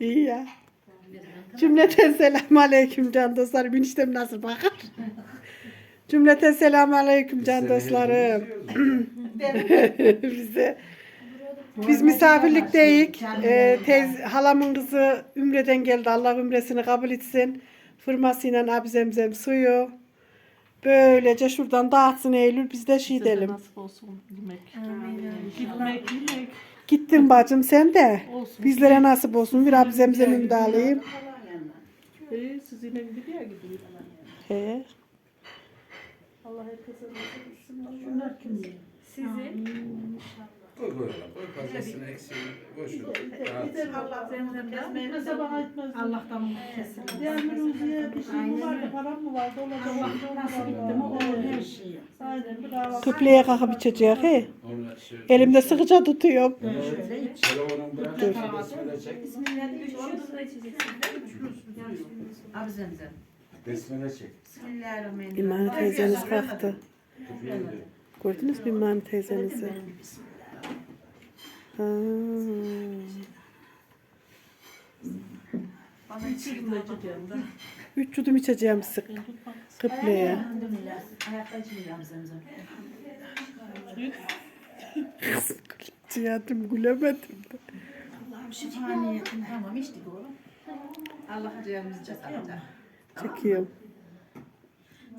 İyi ya. Cümleten selamun aleyküm can dostlarım. Eniştem nasıl bakar? Cümleten selamun aleyküm can dostlarım. Bize biz misafirlikteyiz. Ee, teyz, halamın kızı Ümre'den geldi. Allah ümresini kabul etsin. Fırmasıyla abi zemzem suyu. Böylece şuradan dağıtsın Eylül. Biz de şey edelim. Nasip olsun yemek. Gitmek, yemek. Gittin bacım sen de. Olsun. Bizlere nasip olsun. Bir abi zemzemimi de alayım. Ee, siz yine bir yere gidin. He. Allah herkese nasip etsin. Bunlar kimdi? Koy koy oğlum, koy fazlasını eksiğini boş ver. Rahat. Etmese bana etmez. Allah'tan umut kesin. Diğer Firuze'ye bir şey mi vardı, param mı vardı? Olacak. Allah'tan nasip etti mi o her şeyi. Aynen bir kalkıp içecek he. Söyle. Elimde sıkıca tutuyorum. Bırak, Dur. besmele çek. Abi zemzem. Besmele çek. Bismillahirrahmanirrahim. İmani teyzeniz kalktı. Gidiyor. Gördünüz mü İmani teyzenizi? Ha. Bana içeyim Bunu içeceğim de. Üç yudum içeceğim sık. Kıbleye. Cihadım gülemedim. Allah'ım şifa niyetin tamam içtik oğlum. Allah canımızı çakalım. Çekiyorum.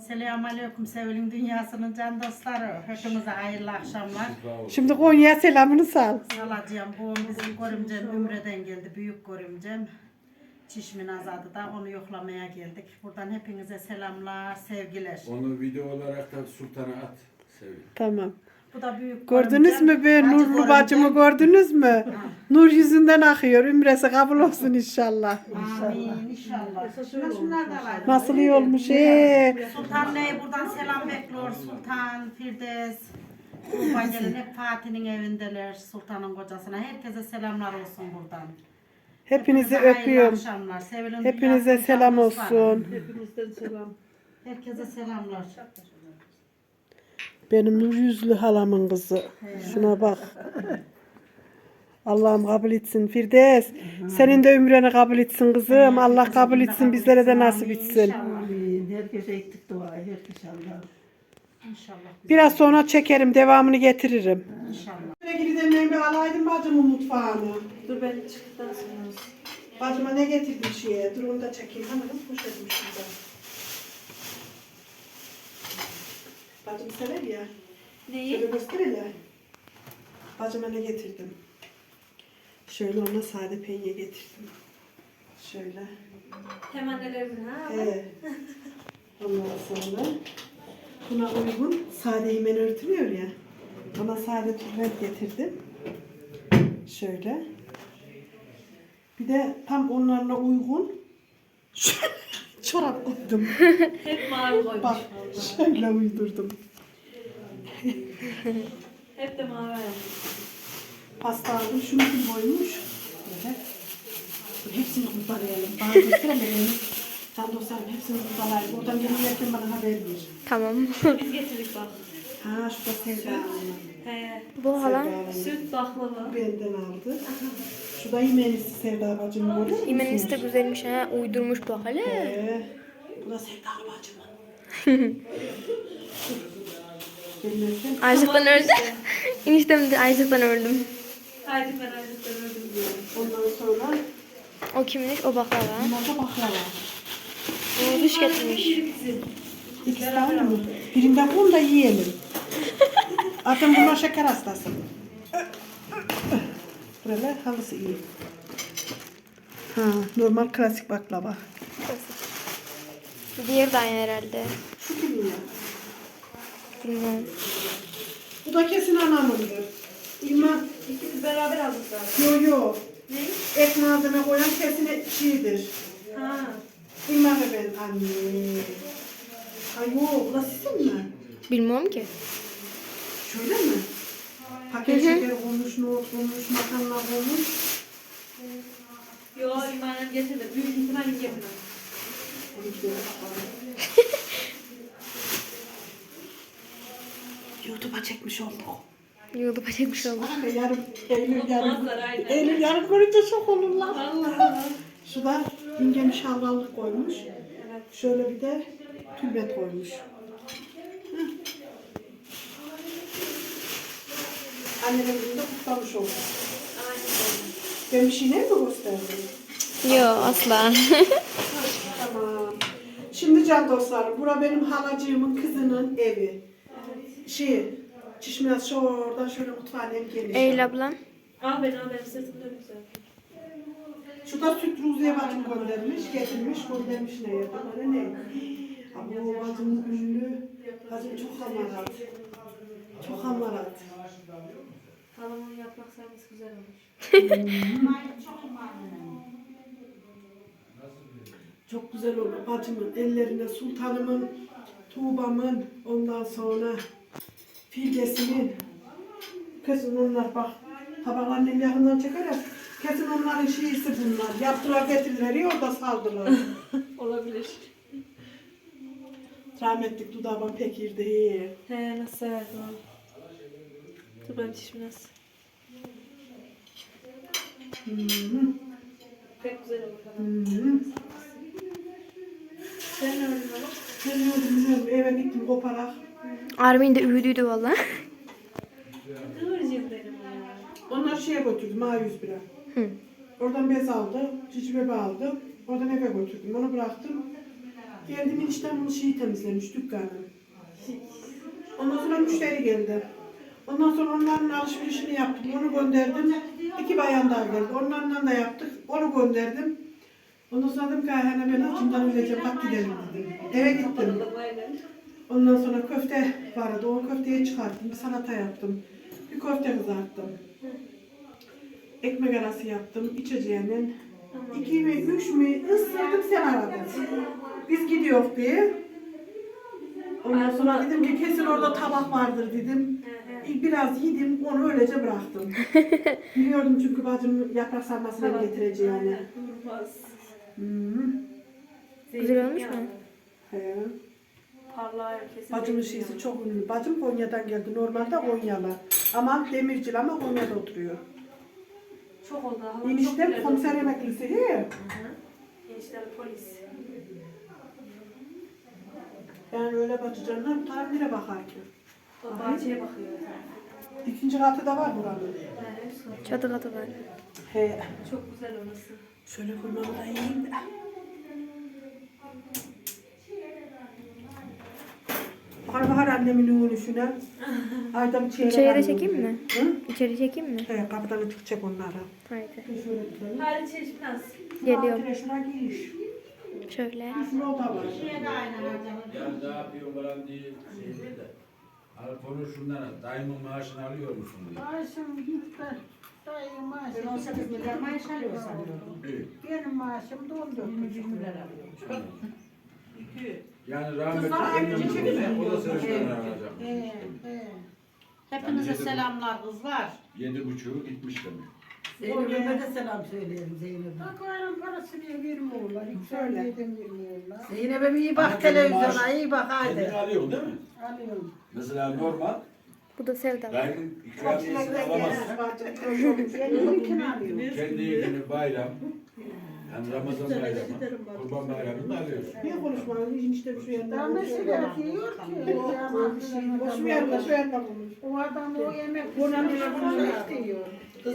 Selamun Aleyküm sevgili dünyasının can dostları. Hepinize hayırlı akşamlar. Şimdi Konya'ya selamını sal. Salacığım bu bizim görümcem Ümre'den geldi. Büyük görümcem. Çişmin azadı da onu yoklamaya geldik. Buradan hepinize selamlar, sevgiler. Onu video olarak da sultana at. Sevgilim. Tamam. Bu da büyük Gördünüz mü be Nurlu bacımı gördünüz mü? Nur yüzünden akıyor. Ümresi kabul olsun inşallah. Amin inşallah. Şuna şunlar da var. Nasıl iyi olmuş ee. Sultan Bey'e buradan selam bekliyor. Sultan, Firdevs, Kurban gelin hep Fatih'in evindeler. Sultanın kocasına. Herkese selamlar olsun buradan. Hepinizi öpüyorum. akşamlar. Sevilen Hepinize selam olsun. Hepinizden selam. Herkese selamlar. Benim nur yüzlü halamın kızı. Şuna bak. Allah'ım kabul etsin. Firdevs, senin de ömrünü kabul etsin kızım. Allah kabul etsin, bizlere de nasip etsin. Amin. Herkese ettik duayı. Herkese Allah. İnşallah. Biraz sonra çekerim, devamını getiririm. İnşallah. Ben bir alaydım bacımın mutfağını. Dur ben çıktıktan sonra. Bacıma ne getirdi şeye? Dur onu da çekeyim. Hani kız kuş etmiş burada. Bacım sever ya. Neyi? Şöyle göster hele. Bacıma ne getirdim? Şöyle ona sade penye getirdim. Şöyle. Hemen ellerini ha. He. Ondan sonra buna uygun sade hemen örtülüyor ya. Ona sade tülbent getirdim. Şöyle. Bir de tam onlarla uygun çorap koydum. Hep mavi koymuş. Bak şöyle uydurdum. Hep de mavi yapmış. Pasta aldım. Şunu kim koymuş? Böyle. Dur, hepsini kurtarayalım. Bana gösteremeyelim. Can dostlarım hepsini kurtarayım. Oradan gelirken bana haber ver. Tamam. Biz getirdik bak. Ha şu da Sevda Hanım. He. Bu hala. Süt baklava. Benden aldı. Şu da yemeğinizi Sevda bacım görüyor musunuz? İmenisi de güzelmiş ha. Uydurmuş bak hele. Ee, bu da Sevda bacımın. Açlıktan öldü. Eniştem de açlıktan öldüm. Haydi ben artık öldüm ondan sonra O kimmiş? O baklava. bunlar da baklava. O düş getirmiş. İkisi tane mi? Birinden bunu da yiyelim. Zaten bunlar şeker hastası. Böyle halısı iyi. Ha, normal klasik baklava. Diğer de aynı herhalde. Şu kimin ya? Bilmiyorum. Bu da kesin anamındır. İlma, İkimiz beraber aldık zaten. yo yo. Ne? Et malzeme koyan kesin şeydir. Ha. İlma ve ben anne. Ay yo, bu da sizin mi? Bilmiyorum ki. Şöyle mi? Paket şeker olmuş, nohut olmuş, makarna olmuş. Yo imanem getirdi. Büyük ihtimal getirdi. YouTube'a çekmiş olduk. YouTube'a çekmiş oldum. Anne yarın Eylül yarın. Olmazlar, aynen. Eylül yarın görünce şok olurlar. Şu da yengem şalgallık koymuş. Şöyle bir de tülbet koymuş. Annemin gününde kutlamış olduk. Ben bir şey ne mi gösterdim? Yo asla. Tamam. Şimdi can dostlarım, bura benim halacığımın kızının evi. Şey, Çişmez şu oradan şöyle mutfağın ev geniş. Eylül ablam. Al ben al ben sırtım da güzel. Şu da süt Ruziye bacım göndermiş, getirmiş, göndermiş ne. Bana ne? Ama o bacımın ünlü, bacım çok hamarat. Çok hamarat. Halamın sarması güzel olmuş. Çok güzel oldu bacımın ellerine, sultanımın, Tuğba'mın, ondan sonra Firdevs'imin. Kesin onlar bak, tabak annem yakından çeker ya, kesin onların şeysi bunlar. Yaptılar getirdiler, ya orada saldılar. Olabilir. Rahmetlik dudağıma pek irdi. He nasıl severdim onu. Dur benim çişim nasıl? Pek güzel olur. Sen ne ama? Ben ne oldu bilmiyorum, eve gittim koparak. Armin de üydüydü valla. Kıvırcık ya. Onlar şeye götürdüm, A101'e. Hı. Oradan bez aldı, cici bebe aldı. Oradan eve götürdüm, onu bıraktım. Geldim eniştem bunu şeyi temizlemiş, dükkanı. Ondan sonra müşteri geldi. Ondan sonra onların alışverişini yaptım, onu gönderdim. İki bayan daha geldi, onlarla da yaptık, onu gönderdim. Ondan sonra dedim ki Ayhan'a ben açımdan öleceğim, bak gidelim dedim. Eve gittim. Ondan sonra köfte vardı. O köfteyi çıkarttım. Bir salata yaptım. Bir köfte kızarttım. Ekmek arası yaptım. içeceğinin. İki mi, üç mü ısırdım sen aradın. Biz gidiyoruz diye. Ondan sonra dedim ki kesin orada tabak vardır dedim. Biraz yedim, onu öylece bıraktım. Biliyordum çünkü bacım yaprak sarmasını getireceğini. Durmaz. Hmm. Güzel olmuş mu? He. Parlağı kesin. Bacımın şeysi çok ünlü. Bacım Konya'dan geldi. Normalde Konyalı. Ama demircil ama Konya'da oturuyor. Çok oldu. Halam çok Eniştem güzel komiser emeklisi. He. Eniştem polis. Yani öyle bacıcanlar taraf nereye bakar ki? O bahçeye bakıyor. İkinci katı da var buranın. Çatı katı var. He. Çok güzel orası. Şöyle kurmamı da yiyeyim de. Karbahar annemin. Ayda bir çeyrek İçeriye de çekeyim mi? Hı? İçeri çekeyim mi? He, kapıdan çıkacak onlara. Haydi. Şöyle gidelim. Hadi çeşmez. Geliyorum. Altına Şuna giriş. Şöyle. Şuna o da var. Yani ne yapıyor falan diye şeydi de. Al konuş şundan dayımın maaşını alıyor musun diye. Maaşım gitti. Dayı maaşı. Ben 18 milyar maaş alıyor sanıyordum. İyi. Benim maaşım da 14 buçuk. Yani rahmetli annem o da sınıftan alacak. He, he. Hepinize selamlar kızlar. Yedi buçuğu gitmiş demek. Zeynep'e de selam söyleyelim Zeynep'e. Bak ayran parasını vermiyorlar. Yükselmeden vermiyorlar. Zeynep'e bir iyi bak televizyona, iyi bak Kendin haydi. alıyorsun değil mi? Alıyorum. Mesela normal Bu da Sevda. dayının ikramiyesini alamazsın. Alıyorum. Kendi günü bayram. Yani Ramazan bayramı, Kurban bayramını alıyorsun. Niye konuşmadın? İşte şu yandan. Daha mesela diyor ki. Boş bir yerde şu yandan konuş. O adam o yemek buna istiyor.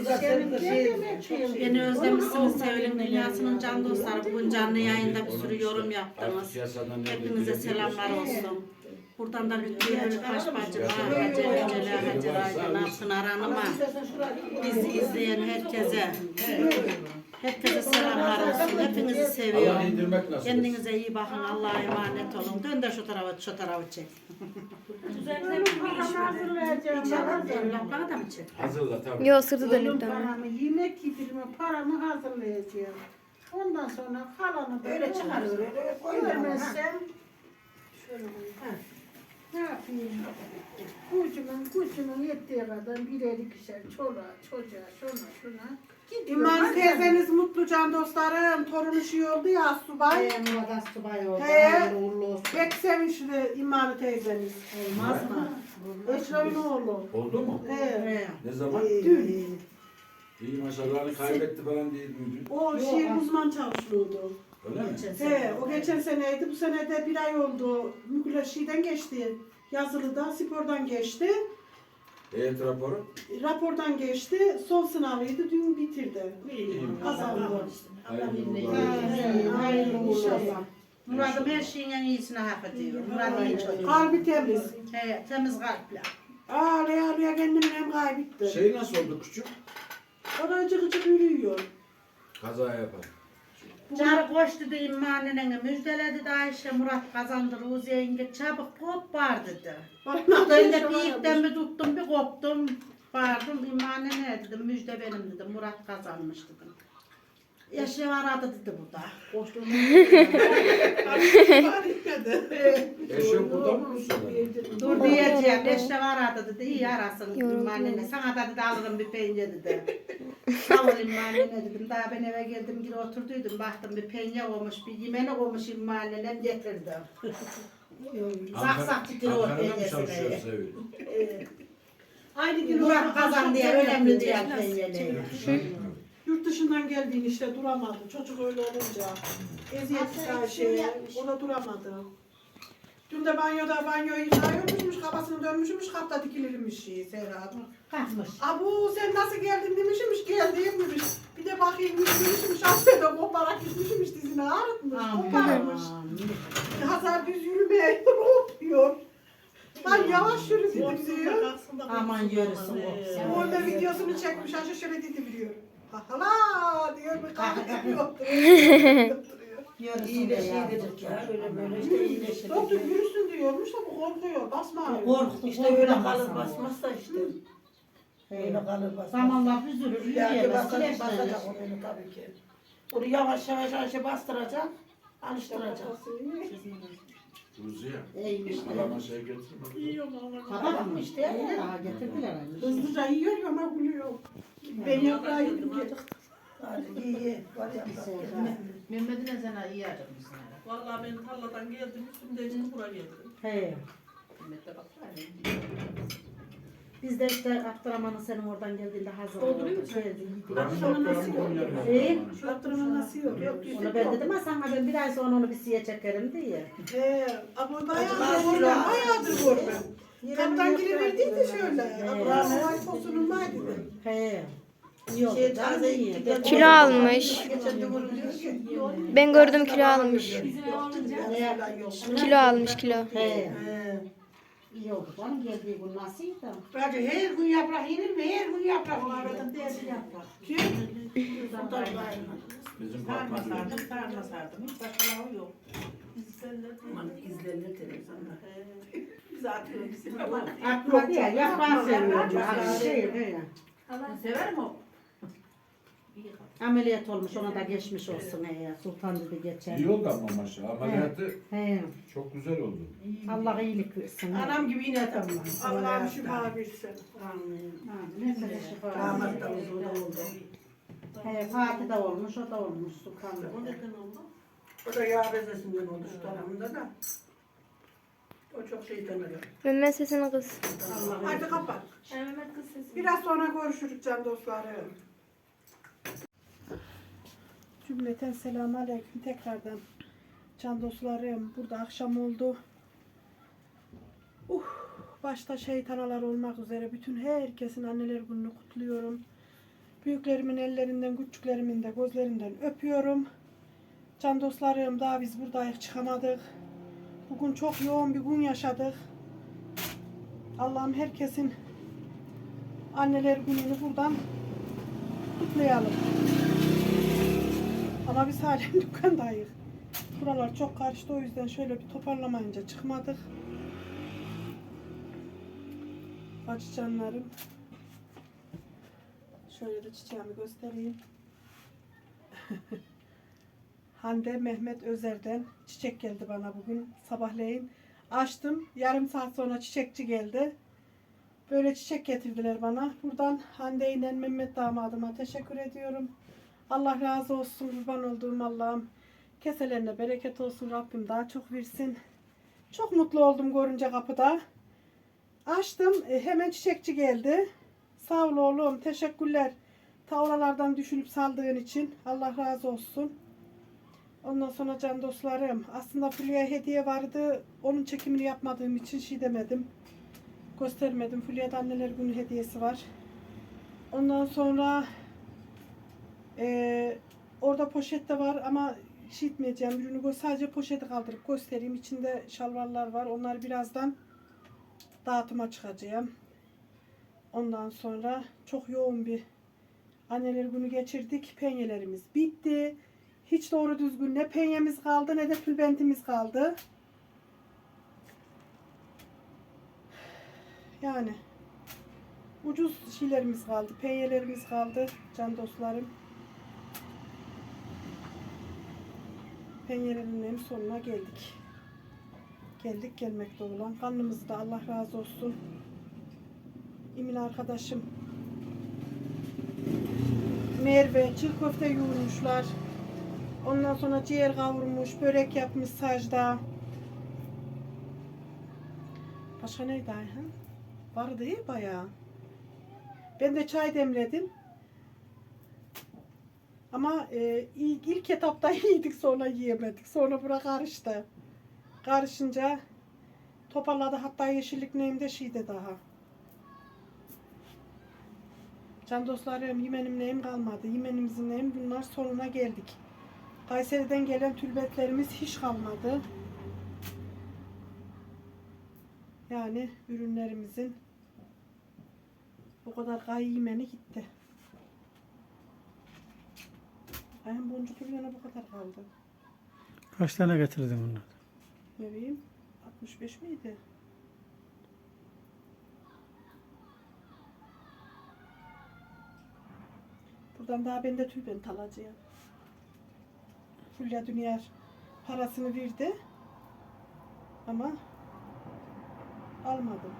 Senin yemek yiyor? Beni özlemişsiniz sevgilim dünyasının can dostları. Bugün canlı yayında bir sürü yorum yaptınız. Hepinize selamlar olsun. Buradan da Lütfiye Bölükbaş bacıma, Hacer Ecele, Hacer Aydın'a, Pınar Hanım'a, bizi izleyen herkese, herkese selamlar olsun. Hepinizi seviyorum. Kendinize iyi bakın. Allah'a emanet olun. Dön de şu tarafa, şu tarafa çek. Hazırlayacağım. Da mı çek? Hazırla tabii. Yo sırtı dönük dönme. paramı, yemek yedirme paramı hazırlayacağım. Ondan sonra kalanı da Öyle çıkar, öyle, ha. Görmezsem şöyle koyayım. Ne yapayım? Kucumun, kucumun yettiği kadar birer ikişer çoluğa, çocuğa, şuna, şuna. Hadi. teyzeniz mutlu can dostlarım. Torunu şey oldu ya subay. Murat Subay oldu. He. Uğurlu olsun. Pek sevinçli İman teyzeniz. Olmaz mı? Eşref'in oğlu. Oldu mu? He. Ne zaman? Dün. İyi maşallah hani kaybetti falan değil miydi? O şiir uzman çalışıyordu. Öyle mi? He, o geçen seneydi. Bu sene de bir ay oldu. Şeyden geçti. Yazılıda, spordan geçti. Heyet raporu. Rapordan geçti. Son sınavıydı. Dün bitirdi. Kazandı. Hayırlı inşallah. Murat'ım her şeyin en iyisini hak ediyor. Murat iyi çocuk. Kalbi temiz. He, temiz kalpli. Ağlaya ağlaya kendimi hem kaybetti. Şey nasıl oldu küçük? Oracık gıcık yürüyor. Kaza yapar. Carı koştu da immanene müjdeledi de Ayşe Murat kazandı Ruziye yenge çabuk kop var dedi. Ben de bir ipten bir tuttum bir koptum. Bağırdım immanene dedim müjde benim dedim Murat kazanmış dedim. Yaşım aradı dedi bu da. Koştum. Eşim burada mı Rusya'da? Dur diyeceğim. Eşref aradı dedi. İyi arasın immanene. Sana da dedi alırım bir penye dedi. Ol immanene dedim. Daha ben eve geldim geri oturduydum. Baktım bir penye olmuş bir yemeni olmuş immanene getirdim. Sak sak titriyor o. Sevil? Aynı gün Murat kazan diye önemli diye? Şey, Yurt dışından geldiğin işte duramadı. Çocuk öyle olunca. Eziyet her şeye. O da duramadı. Dün de banyoda banyoyu yıkıyormuşmuş, kafasını dönmüşmüş, kapta dikilirmiş şey Serhat. Kalkmış. Abu sen nasıl geldin demişmiş, geldim demiş. Bir de bakayım demişmiş, affede koparak gitmişmiş, dizini ağrıtmış, koparmış. Hazar düz yürümeye yapıyor. Lan yavaş yürü dedim diyor. Aman yürüsün o. Orada videosunu çekmiş, aşağı şöyle dedi biliyor. Hala diyor, bir kahve yapıyor. Yürüsün de yavrum. Şöyle böyle işte iyileşir. Doktor yürüsün diyormuş da bu korkuyor, basma. Korktu. İşte öyle kalır basmazsa işte. Öyle kalır basmaz. Zamanla büzülür. Yani Yürüyemez. basacak, onu tabii ki. Onu yavaş yavaş yavaş bastıracak, alıştıracak. Ruziye. İyiymiş. Alama şey getirme. Kabak mı işte? Daha getirdiler. hani. Hızlıca yiyor ama gülüyor. Ben yaprağı yedim yedik. Hadi iyi iyi. Var ya. Mehmet'ine sana iyi acıkmışsın. Vallahi ben tarladan geldim, üstümü değiştim buraya geldim. He. Mehmet de bak. Biz de işte Abdurrahman'ın senin oradan geldiğinde hazır Dolduruyor oldu. Geldi. Kur'an'ın Akşama nasıl yok? yerine. İyi. Yaptırımın nasıl yok? Yok Onu ben dedim ha sana ben bir ay sonra onu bir siye çekerim diye. He, ama bayağıdır görmem, bayağıdır görmem. Kaptan giriverdiydi şöyle. Abraham ay posunun var dedim. He. Şey, taze iyi. gittik. Kilo almış. Geçen de bunu diyor ki. Ben gördüm kilo almış. Ne? Kilo almış kilo. He. He. İyi oldu canım geldiği gün nasıldı? Hadi her gün yaprak yenir mi? Her gün yaprak yenir. Değerli yaprak. Kim? Bizim Sarma Fatma sardım, sarma sardım. Hiç başka lavı yok. Aman izlenir televizyonda. Biz atıyoruz. Aklıma diye yaprağı seviyorum. Ha, Şey, he. Severim o. Ameliyat olmuş ona da geçmiş olsun he. Sultan dedi geçen. İyi oldu ama maşallah. Ameliyatı He. çok güzel oldu. Allah iyilik versin. Anam gibi yine tamam. Allah'ım şifa versin. Amin. Amin. Nefes şifa. Damat da huzurda oldu. He, Fatih de olmuş, o da olmuş Sultan O dedi. neden oldu? O da yağ bezesinden oldu şu tarafında da. O çok şey tanıyor. Mehmet sesini kız. Hadi kapat. Mehmet kız sesi. Biraz sonra görüşürüz can dostlarım. Cümleten selamun aleyküm tekrardan. Can dostlarım burada akşam oldu. Uh, başta şeytanalar olmak üzere bütün herkesin anneler gününü kutluyorum. Büyüklerimin ellerinden, küçüklerimin de gözlerinden öpüyorum. Can dostlarım daha biz buradayız çıkamadık. Bugün çok yoğun bir gün yaşadık. Allah'ım herkesin anneler gününü buradan kutlayalım. Ama biz halen dükkandayız. Buralar çok karıştı o yüzden şöyle bir toparlamayınca çıkmadık. Bacı canlarım. Şöyle de çiçeğimi göstereyim. Hande Mehmet Özer'den çiçek geldi bana bugün sabahleyin. Açtım. Yarım saat sonra çiçekçi geldi. Böyle çiçek getirdiler bana. Buradan Hande ile Mehmet damadıma teşekkür ediyorum. Allah razı olsun kurban olduğum Allah'ım. Keselerine bereket olsun Rabbim daha çok versin. Çok mutlu oldum görünce kapıda. Açtım. e, hemen çiçekçi geldi. Sağ ol oğlum. Teşekkürler. Tavlalardan düşünüp saldığın için. Allah razı olsun. Ondan sonra can dostlarım. Aslında Fulya'ya hediye vardı. Onun çekimini yapmadığım için şey demedim. Göstermedim. Fulya'da anneler günü hediyesi var. Ondan sonra eee, orada poşet de var ama şey etmeyeceğim. Ürünü sadece poşeti kaldırıp göstereyim. İçinde şalvarlar var. Onları birazdan dağıtıma çıkacağım. Ondan sonra çok yoğun bir anneler günü geçirdik. Penyelerimiz bitti. Hiç doğru düzgün ne penyemiz kaldı ne de tülbentimiz kaldı. Yani ucuz şeylerimiz kaldı. Penyelerimiz kaldı can dostlarım. Penyelerin en sonuna geldik. Geldik gelmekte olan. Karnımızı da Allah razı olsun. İmin arkadaşım. Merve çiğ köfte yoğurmuşlar. Ondan sonra ciğer kavurmuş, börek yapmış sacda. Başka neydi Ayhan? Vardı ya bayağı. Ben de çay demledim. Ama e, ilk, ilk etapta yedik sonra yiyemedik. Sonra bura karıştı. Karışınca toparladı hatta yeşillik neyimde şeyde daha. Can dostlarım yemenim neyim kalmadı. Yemenimizin neyim bunlar sonuna geldik. Kayseri'den gelen tülbetlerimiz hiç kalmadı. Yani ürünlerimizin bu kadar gayı yemeni gitti. Ayhan boncuk yana bu kadar kaldı. Kaç tane getirdin bunlar? Ne bileyim 65 miydi? Buradan daha ben de tülbent alacağım. Fulya Dünyar parasını verdi. Ama almadım.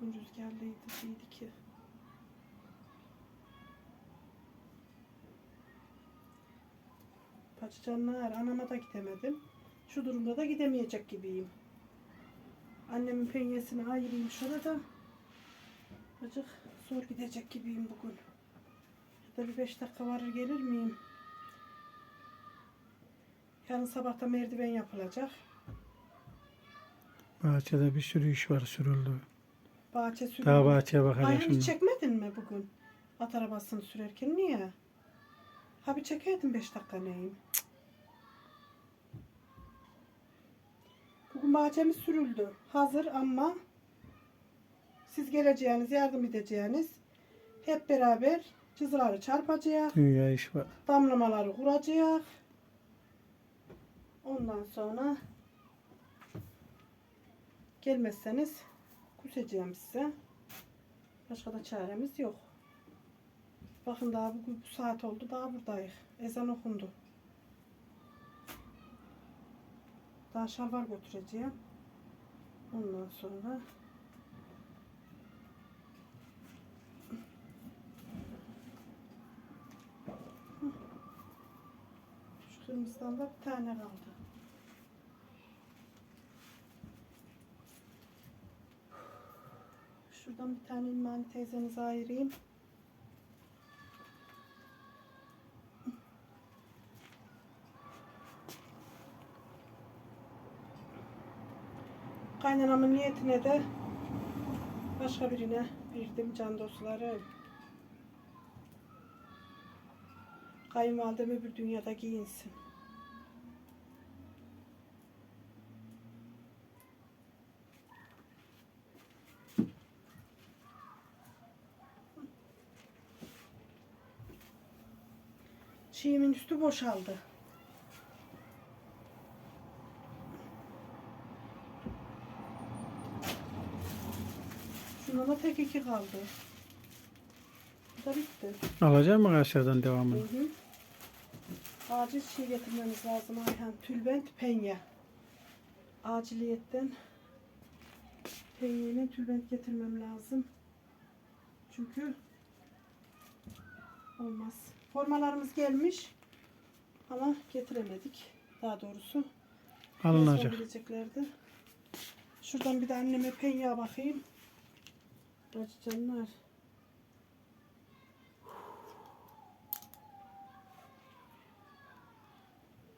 Bugün rüzgarlıydı şeydi ki. Paçacanlar anama da gidemedim. Şu durumda da gidemeyecek gibiyim. Annemin penyesini ayırayım şurada. Acık zor gidecek gibiyim bugün. Ya da bir beş dakika varır gelir miyim? Yarın sabah da merdiven yapılacak. Bahçede bir sürü iş var sürüldü. Bahçe sürüldü. Daha bahçeye bakalım Ayhan şimdi. hiç çekmedin mi bugün? At arabasını sürerken niye? Ha bir çekeydin beş dakika neyim? Bugün bahçemiz sürüldü. Hazır ama siz geleceğiniz, yardım edeceğiniz hep beraber cızıları çarpacağız. Dünya iş var. Damlamaları kuracağız. Ondan sonra gelmezseniz kusacağım size. Başka da çaremiz yok. Bakın daha bugün bu saat oldu. Daha buradayız. Ezan okundu. Daha şalvar götüreceğim. Ondan sonra şu kırmızıdan da bir tane kaldı. Şuradan bir tane İlmani teyzenize ayırayım. Kaynanamın niyetine de başka birine verdim can dostları. Kayınvalidem öbür dünyada giyinsin. Çiğimin üstü boşaldı. Şuna da tek iki kaldı. Bu da bitti. Alacak mı aşağıdan devamını? Hı hı. Acil şey getirmemiz lazım Ayhan. Tülbent penye. Aciliyetten penyeyle tülbent getirmem lazım. Çünkü olmaz. Formalarımız gelmiş ama getiremedik. Daha doğrusu. Alınacak. Şuradan bir de anneme penye bakayım. Bacı canlar.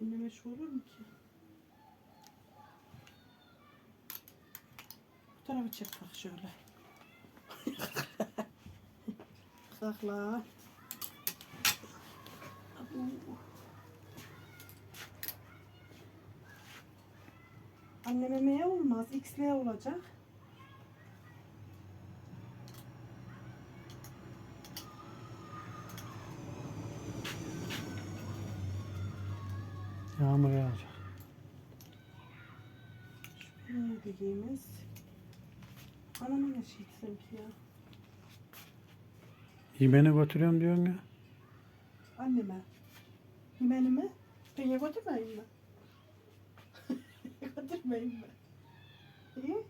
Anneme şu olur mu ki? Bu tarafı çek bak şöyle. Sakla. Anneme M olmaz. XL olacak. Yağmur yağacak. Ne dediğimiz. Anama ne şey sanki ya. Yemeğini götürüyorum diyorsun ya. Anneme. Yemenime. Beni götürmeyin mi? götürmeyin mi? İyi.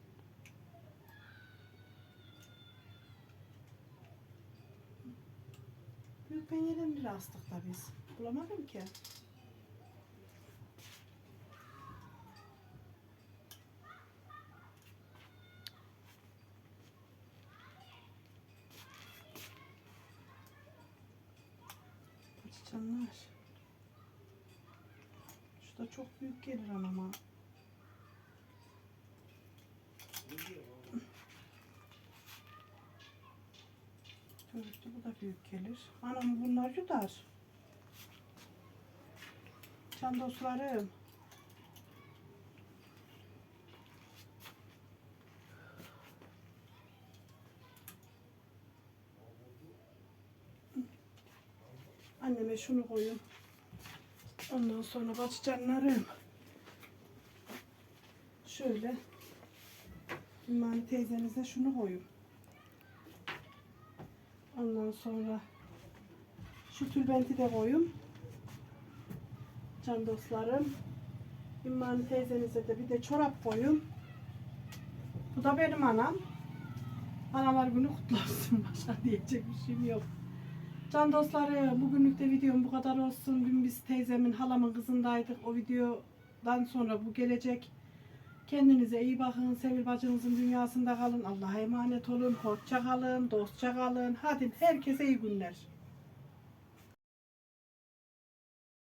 Büyük peynirden bir astık da biz. Bulamadım ki. Canlar. Da çok büyük gelir anama. Dörtlü bu da büyük gelir. Anam bunlar yutar. Can dostlarım. Anneme şunu koyun. Ondan sonra başcanlarım. Şöyle. İmani teyzenize şunu koyun. Ondan sonra şu tülbenti de koyun. Can dostlarım. İmani teyzenize de bir de çorap koyun. Bu da benim anam. Analar günü kutlu olsun. Başka diyecek bir şeyim yok. Can dostları bugünlük de videom bu kadar olsun. Dün biz teyzemin halamın kızındaydık. O videodan sonra bu gelecek. Kendinize iyi bakın. Sevil bacınızın dünyasında kalın. Allah'a emanet olun. Hoşça kalın. Dostça kalın. Hadi herkese iyi günler.